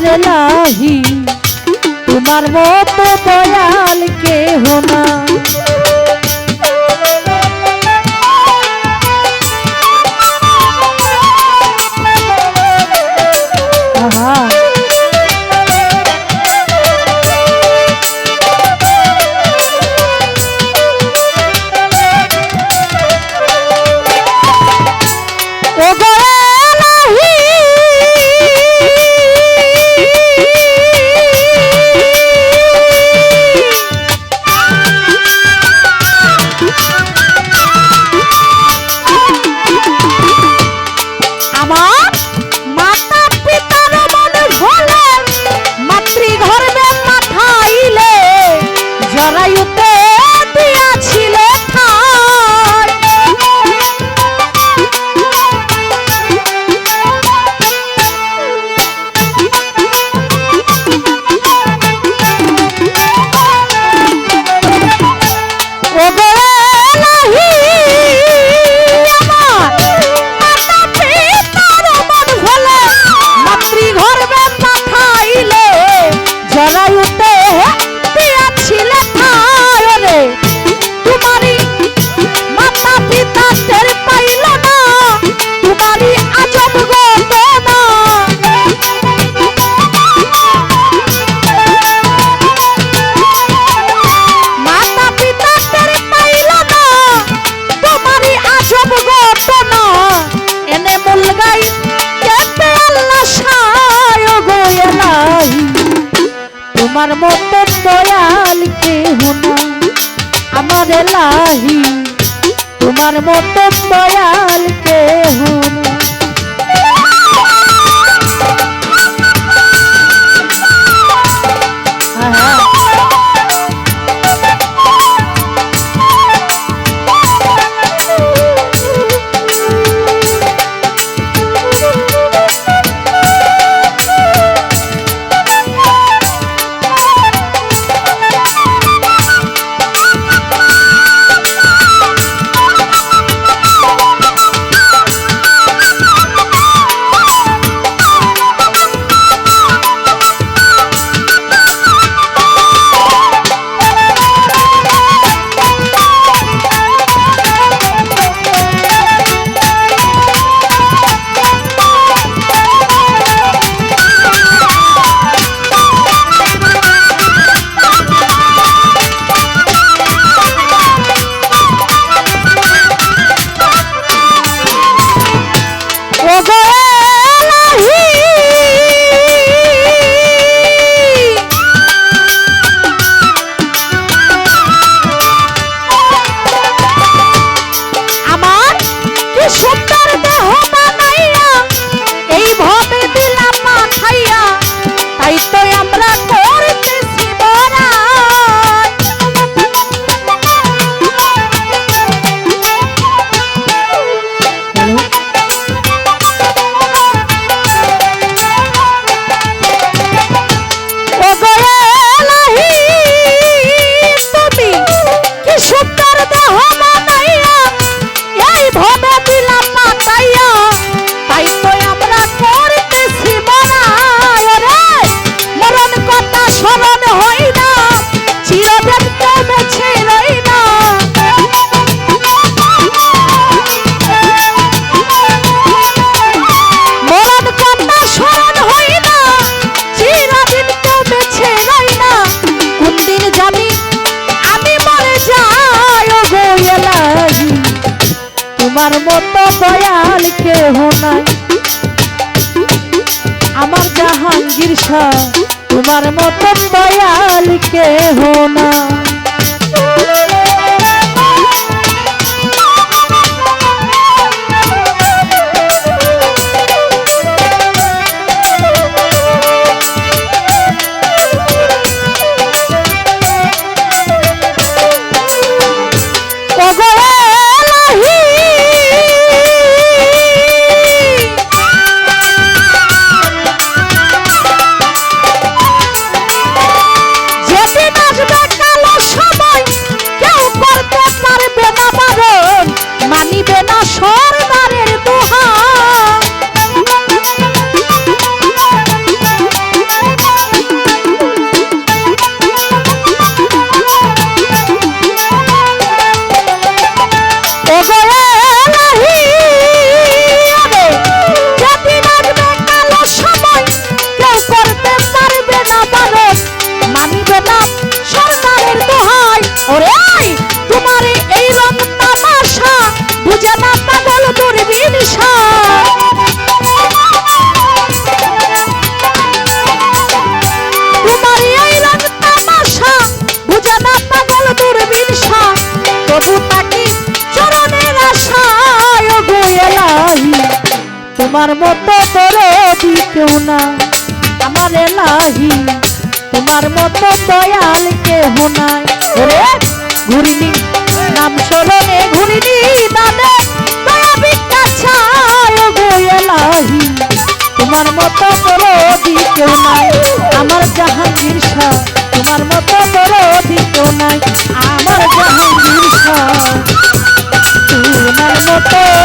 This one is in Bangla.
আমার লাহি তোমার মতো দয়াল কেহ না Oh, আমার মতন দয়াল কেহ নাই। আমার লাহি তোমার মতন দয়াল কেহ নাই। আমার মতো দয়াল কেহ নাই। আমার জাহাঙ্গীর সাহ তোমার মতো দয়াল কেহ না তোমার মতো তোরে দি কেউ না। আমার নাহি, তোমার মতো দয়াল কেহ নাই। ওরে ঘুরিনি, নাম স্মরণে ঘুরিনি দাদে তোমার মতো তোরে দি কেউ নাই। আমার জাহাঙ্গীর তোমার মতো তোরে দি কেউ নাই। আমার জাহাঙ্গীর তোমার মতো